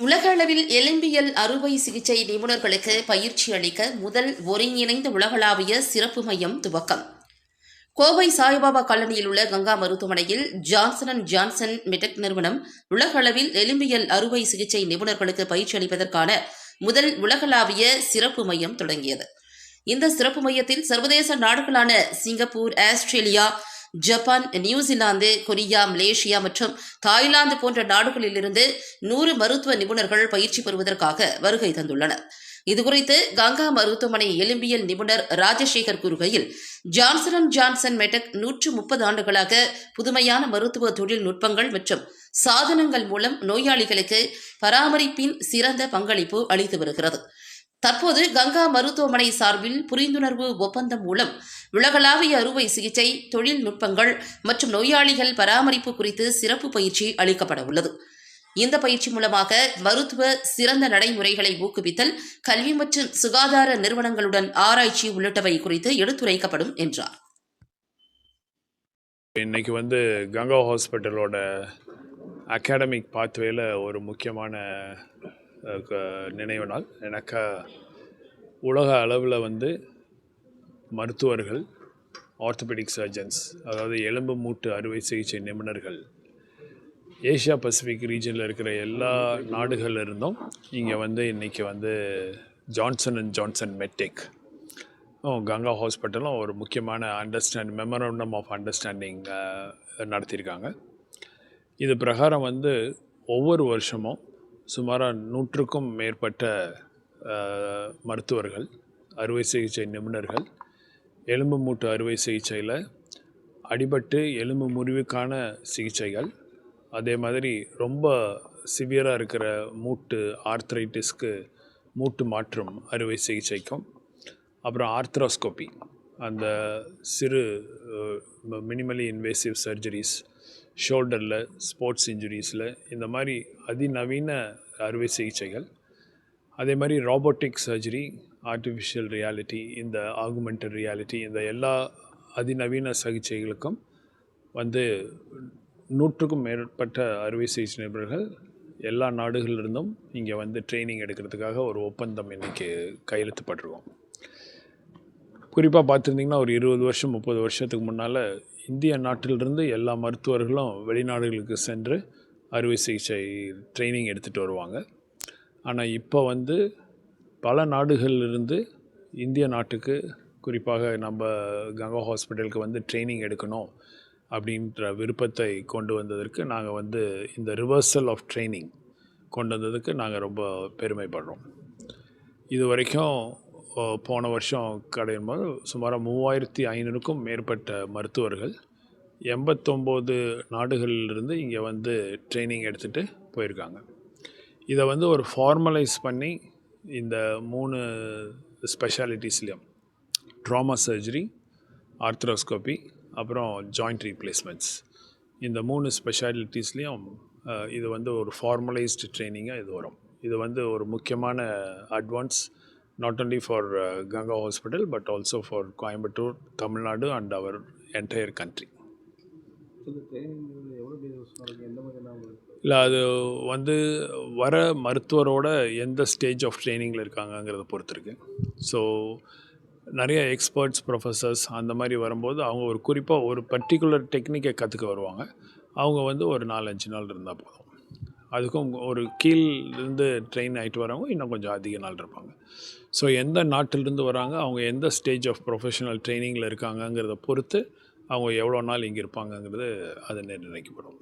உலக அளவில் எலும்பியல் அறுவை சிகிச்சை நிபுணர்களுக்கு பயிற்சி அளிக்க முதல் ஒருங்கிணைந்த உலகளாவிய சிறப்பு மையம் துவக்கம். கோவை சாய்பாபா காலனியில் உள்ள கங்கா மருத்துவமனையில் ஜான்சன் அண்ட் ஜான்சன் மெடெக் நிறுவனம் உலக அளவில் எலும்பியல் அறுவை சிகிச்சை நிபுணர்களுக்கு பயிற்சி அளிப்பதற்கான முதல் உலகளாவிய சிறப்பு மையம் தொடங்கியது. இந்த சிறப்பு மையத்தில் சர்வதேச நாடுகளான Singapore Australia Japan New Zealand Korea Malaysia மற்றும் தாய்லாந்து போன்ற நாடுகளிலிருந்து நூறு மருத்துவ நிபுணர்கள் பயிற்சி பெறுவதற்காக வருகை தந்துள்ளனர். இதுகுறித்து கங்கா மருத்துவமனை எலும்பியல் நிபுணர் ராஜசேகர் கூறுகையில் ஜான்சன் அண்ட் ஜான்சன் மெடக் நூற்று முப்பது ஆண்டுகளாக புதுமையான மருத்துவ தொழில்நுட்பங்கள் மற்றும் சாதனங்கள் மூலம் நோயாளிகளுக்கு பராமரிப்பின் சிறந்த பங்களிப்பு அளித்து வருகிறது. தற்போது கங்கா மருத்துவமனை சார்பில் புரிந்துணர்வு ஒப்பந்தம் மூலம் உலகளாவிய அறுவை சிகிச்சை தொழில்நுட்பங்கள் மற்றும் நோயாளிகள் பராமரிப்பு குறித்து சிறப்பு பயிற்சி அளிக்கப்பட உள்ளது. இந்த பயிற்சி மூலமாக மருத்துவ சிறந்த நடைமுறைகளை ஊக்குவித்தல் கல்வி மற்றும் சுகாதார நிறுவனங்களுடன் ஆராய்ச்சி உள்ளிட்டவை குறித்து எடுத்துரைக்கப்படும் என்றார். இன்னைக்கு வந்து கங்கா ஹாஸ்பிட்டலோட அகாடமிக் பாத்வேல ஒரு முக்கியமான நினைவு நாள். எனக்கு உலக அளவில் வந்து மருத்துவர்கள் ஆர்த்தோபெடிக் சர்ஜன்ஸ் அதாவது எலும்பு மூட்டு அறுவை சிகிச்சை நிபுணர்கள் ஏஷியா பசிபிக் ரீஜனில் இருக்கிற எல்லா நாடுகளில் இருந்தும் இங்கே வந்து இன்றைக்கி வந்து Johnson and Johnson Medtech Ganga ஹாஸ்பிட்டலும் ஒரு முக்கியமான அண்டர்ஸ்டாண்ட் மெமரண்டம் ஆஃப் அண்டர்ஸ்டாண்டிங் நடத்தியிருக்காங்க இது பிரகாரம் வந்து ஒவ்வொரு வருஷமும் சுமாராக நூற்றுக்கும் மேற்பட்ட மருத்துவர்கள் அறுவை சிகிச்சை நிபுணர்கள் எலும்பு மூட்டு அறுவை சிகிச்சையில் அடிபட்டு எலும்பு முறிவுக்கான சிகிச்சைகள். அதே மாதிரி ரொம்ப சிவியராக இருக்கிற மூட்டு ஆர்த்ரைட்டிஸ்க்கு மூட்டு மாற்றும் அறுவை சிகிச்சைக்கும் அப்புறம் ஆர்த்ரோஸ்கோபி அந்த சிறு மினிமலி இன்வேசிவ் சர்ஜரிஸ் ஷோல்டரில் ஸ்போர்ட்ஸ் இன்ஜுரிஸில் இந்த மாதிரி அதிநவீன அறுவை சிகிச்சைகள் அதே மாதிரி ராபோட்டிக் சர்ஜரி ஆர்டிஃபிஷியல் ரியாலிட்டி இந்த ஆகுமெண்டட் ரியாலிட்டி இந்த எல்லா அதிநவீன சிகிச்சைகளுக்கும் வந்து நூற்றுக்கும் மேற்பட்ட அறுவை சிகிச்சை நிபுணர்கள் எல்லா நாடுகளிலிருந்தும் இங்கே வந்து ட்ரைனிங் எடுக்கிறதுக்காக ஒரு ஒப்பந்தம் இன்றைக்கி கையெழுத்துப்பட்டிருக்கோம். குறிப்பாக பார்த்துருந்திங்கன்னா ஒரு இருபது வருஷம் முப்பது வருஷத்துக்கு முன்னால் இந்திய நாட்டிலிருந்து எல்லா மருத்துவர்களும் வெளிநாடுகளுக்கு சென்று அறுவை சிகிச்சை ட்ரைனிங் எடுத்துகிட்டு வருவாங்க. ஆனால் இப்போ வந்து பல நாடுகளிலிருந்து இந்திய நாட்டுக்கு குறிப்பாக நம்ம கங்கா ஹாஸ்பிட்டலுக்கு வந்து ட்ரைனிங் எடுக்கணும் அப்படின்ற விருப்பத்தை கொண்டு வந்ததற்கு நாங்கள் வந்து இந்த ரிவர்சல் ஆஃப் ட்ரைனிங் கொண்டு வந்ததுக்கு நாங்கள் ரொம்ப பெருமைப்படுறோம். இது வரைக்கும் போன வருஷம் கடையும் போது சுமாராக மூவாயிரத்தி ஐநூறுக்கும் மேற்பட்ட மருத்துவர்கள் எண்பத்தொம்போது நாடுகளிலிருந்து இங்கே வந்து ட்ரைனிங் எடுத்துகிட்டு போயிருக்காங்க. இதை வந்து ஒரு ஃபார்மலைஸ் பண்ணி இந்த மூணு ஸ்பெஷாலிட்டிஸ்லேயும் ட்ராமா சர்ஜரி ஆர்த்ரோஸ்கோபி அப்புறம் ஜாயிண்ட் ரீப்ளேஸ்மெண்ட்ஸ் இந்த மூணு ஸ்பெஷாலிட்டிஸ்லேயும் இது வந்து ஒரு ஃபார்மலைஸ்டு ட்ரைனிங்காக இது வரும். இது வந்து ஒரு முக்கியமான advance not only for Ganga hospital but also for Coimbatore Tamil Nadu and our entire உங்களுக்கு இல்லை அது வந்து வர மருத்துவரோட எந்த ஸ்டேஜ் ஆஃப் ட்ரைனிங்கில் இருக்காங்கங்கிறத பொறுத்து இருக்கு ஸோ நிறைய எக்ஸ்பர்ட்ஸ் ப்ரொஃபஸர்ஸ் அந்த மாதிரி வரும்போது அவங்க ஒரு குறிப்பாக ஒரு பர்டிகுலர் டெக்னிக்கை கற்றுக்க வருவாங்க. அவங்க வந்து ஒரு நாலஞ்சு நாள் இருந்தால் போதும். அதுக்கும் ஒரு கீழ் இருந்து ட்ரெயின் ஆகிட்டு வரவங்க இன்னும் கொஞ்சம் அதிக நாள் இருப்பாங்க. ஸோ எந்த நாட்டிலிருந்து வராங்க அவங்க எந்த ஸ்டேஜ் ஆஃப் ப்ரொஃபஷனல் ட்ரைனிங்கில் இருக்காங்கங்கிறத பொறுத்து அவங்க எவ்வளோ நாள் இங்கே இருப்பாங்கங்கிறது அது நிர்ணயிக்கப்படும்.